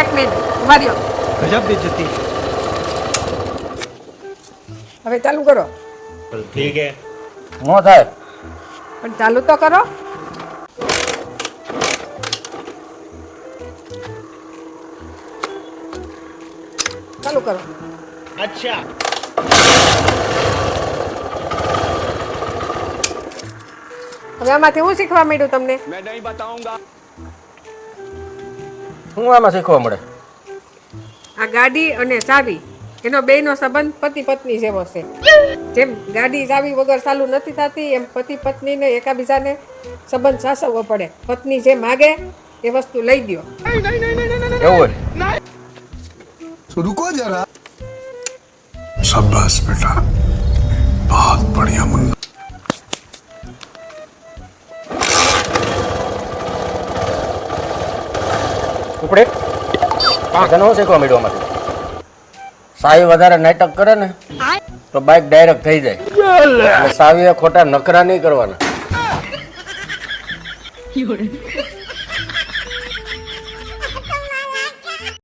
એક મિનિટ માર્યો ગજબ બે હવે ચાલુ કરો. ઠીક નો થાય. પણ ચાલુ તો કરો. ચાલુ કરો. અચ્છા. હવે આમાંથી હું શીખવા માંડ્યું તમને? મેં નહીં બતાવું હું આમાં શીખવા મળે? આ ગાડી અને ચાવી એનો બેયનો સંબંધ પતિ પત્ની જેવો છે. જેમ ગાડી ચાવી વગર ચાલુ નથી થતી એમ પતિ પત્નીને એકાબીજાને સંબંધ સાસવવો પડે. પત્ની જે માગે એ વસ્તુ લઈ દો એવું જરા. શાબાશ બેટા. ઉપડે. ઘણો શીખવા મળ્યું આમાંથી સાવી વધારે નાટક કરે ને તો બાઇક ડાયરેક્ટ થઈ જાય. સાવીએ ખોટા નખરા નહીં કરવાના.